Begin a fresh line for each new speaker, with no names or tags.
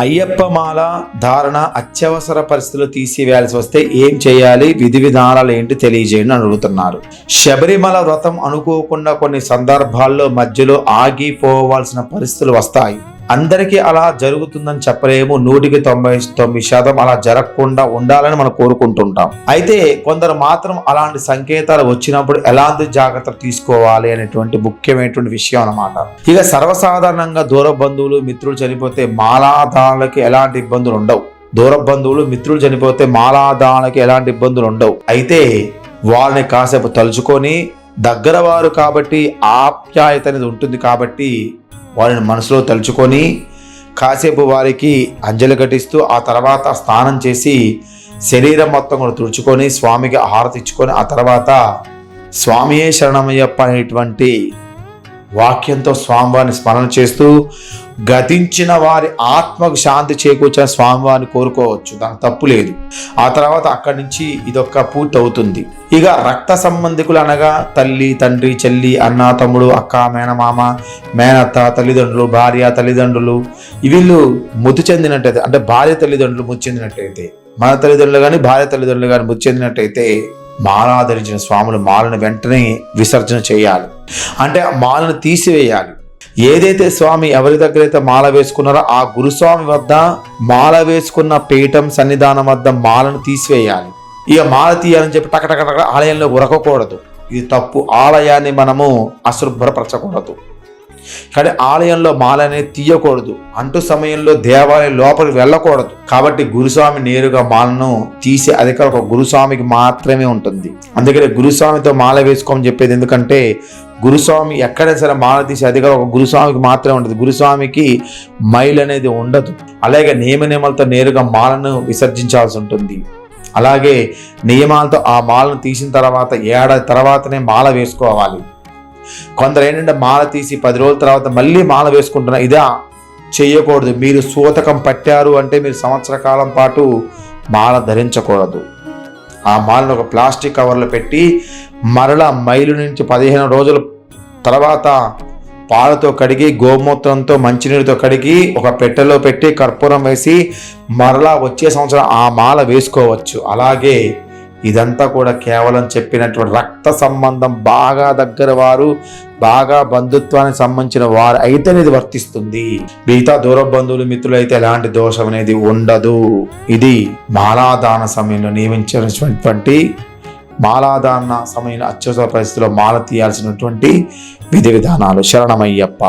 అయ్యప్ప మాల ధారణ అత్యవసర పరిస్థితులు తీసివేయాల్సి వస్తే ఏం చేయాలి? విధి విధానాలు ఏంటి తెలియజేయండి అని అడుగుతున్నారు. శబరిమల వ్రతం అనుకోకుండా కొన్ని సందర్భాల్లో మధ్యలో ఆగిపోవాల్సిన పరిస్థితులు వస్తాయి. అందరికీ అలా జరుగుతుందని చెప్పలేము. నూటికి తొంభై తొమ్మిది శాతం అలా జరగకుండా ఉండాలని మనం కోరుకుంటుంటాం. అయితే కొందరు మాత్రం అలాంటి సంకేతాలు వచ్చినప్పుడు ఎలాంటి జాగ్రత్తలు తీసుకోవాలి అనేటువంటి ముఖ్యమైనటువంటి విషయం అన్నమాట. ఇక సర్వసాధారణంగా దూర బంధువులు మిత్రులు చనిపోతే మాలాదారులకి ఎలాంటి ఇబ్బందులు ఉండవు. దూర బంధువులు మిత్రులు చనిపోతే మాలాదారులకి ఎలాంటి ఇబ్బందులు ఉండవు. అయితే వాళ్ళని కాసేపు తలుచుకొని దగ్గర వారు కాబట్టి ఆప్యాయత అనేది ఉంటుంది కాబట్టి వారిని మనసులో తలుచుకొని కాసేపు వారికి అంజలి ఘటిస్తూ ఆ తర్వాత స్నానం చేసి శరీరం మొత్తం కూడా తుడుచుకొని స్వామికి హారతి ఇచ్చుకొని ఆ తర్వాత స్వామియే శరణమయ్యప్ప అనేటువంటి వాక్యంతో స్వామివారిని స్మరణ చేస్తూ గతించిన వారి ఆత్మకు శాంతి చేకూర్చిన స్వామివారిని కోరుకోవచ్చు. దానికి తప్పు లేదు. ఆ తర్వాత అక్కడి నుంచి ఇదొక్క పూర్తి అవుతుంది ఇక రక్త సంబంధికులు అనగా తల్లి తండ్రి చెల్లి అన్న తమ్ముడు అక్క మేనమామ మేనత్త తల్లిదండ్రులు భార్య తల్లిదండ్రులు వీళ్ళు మృతి చెందినట్టయితే అంటే భార్య తల్లిదండ్రులు మృతి చెందినట్టయితే మన తల్లిదండ్రులు కానీ భార్య తల్లిదండ్రులు కానీ మృతి చెందినట్టయితే మాలాధరించిన స్వాములు మాలను వెంటనే విసర్జన చేయాలి. అంటే మాలను తీసివేయాలి. ఏదైతే స్వామి ఎవరి దగ్గర అయితే మాల వేసుకున్నారో ఆ గురుస్వామి వద్ద మాల వేసుకున్న పీఠం సన్నిధానం వద్ద మాలను తీసివేయాలి. ఇక మాల తీయాలని చెప్పి టక ఆలయంలో ఉరకకూడదు. ఇది తప్పు ఆలయాన్ని మనము అశుభ్రపరచకూడదు. కానీ ఆలయంలో మాల అనేది తీయకూడదు. అంటు సమయంలో దేవాలయం లోపలికి వెళ్ళకూడదు. కాబట్టి గురుస్వామి నేరుగా మాలను తీసే అధికారం ఒక గురుస్వామికి మాత్రమే ఉంటుంది. అందుకనే గురుస్వామితో మాల వేసుకోమని చెప్పేది ఎందుకంటే గురుస్వామి ఎక్కడైనా సరే మాల తీసే అధికారం ఒక గురుస్వామికి మాత్రమే ఉంటుంది. గురుస్వామికి మైల్ అనేది ఉండదు. అలాగే నియమ నియమాలతో నేరుగా మాలను విసర్జించాల్సి ఉంటుంది. అలాగే నియమాలతో ఆ మాలను తీసిన తర్వాత ఏడాది తర్వాతనే మాల వేసుకోవాలి. కొందరు ఏంటంటే మాల తీసి పది రోజుల తర్వాత మళ్ళీ మాల వేసుకుంటున్నారు ఇదా చేయకూడదు మీరు సూతకం పట్టారు అంటే మీరు సంవత్సర కాలం పాటు మాల ధరించకూడదు. ఆ మాలను ఒక ప్లాస్టిక్ కవర్లో పెట్టి మరలా మైలు నుంచి పదిహేను రోజుల తర్వాత పాలతో కడిగి గోమూత్రంతో మంచినీటితో కడిగి ఒక పెట్టెలో పెట్టి కర్పూరం వేసి మరలా వచ్చే సంవత్సరం ఆ మాల వేసుకోవచ్చు. అలాగే ఇదంతా కూడా కేవలం చెప్పినటువంటి రక్త సంబంధం బాగా దగ్గర వారు బాగా బంధుత్వానికి సంబంధించిన వారు అయితేనే ఇది వర్తిస్తుంది. మిగతా దూర బంధువులు మిత్రులు అయితే ఎలాంటి దోషం అనేది ఉండదు. ఇది మాలాదాన సమయంలో నియమించినటువంటి మాలాదాన సమయంలో అత్యవసర పరిస్థితిలో మాల తీయాల్సినటువంటి విధి విధానాలు. శరణమయ్యప్ప.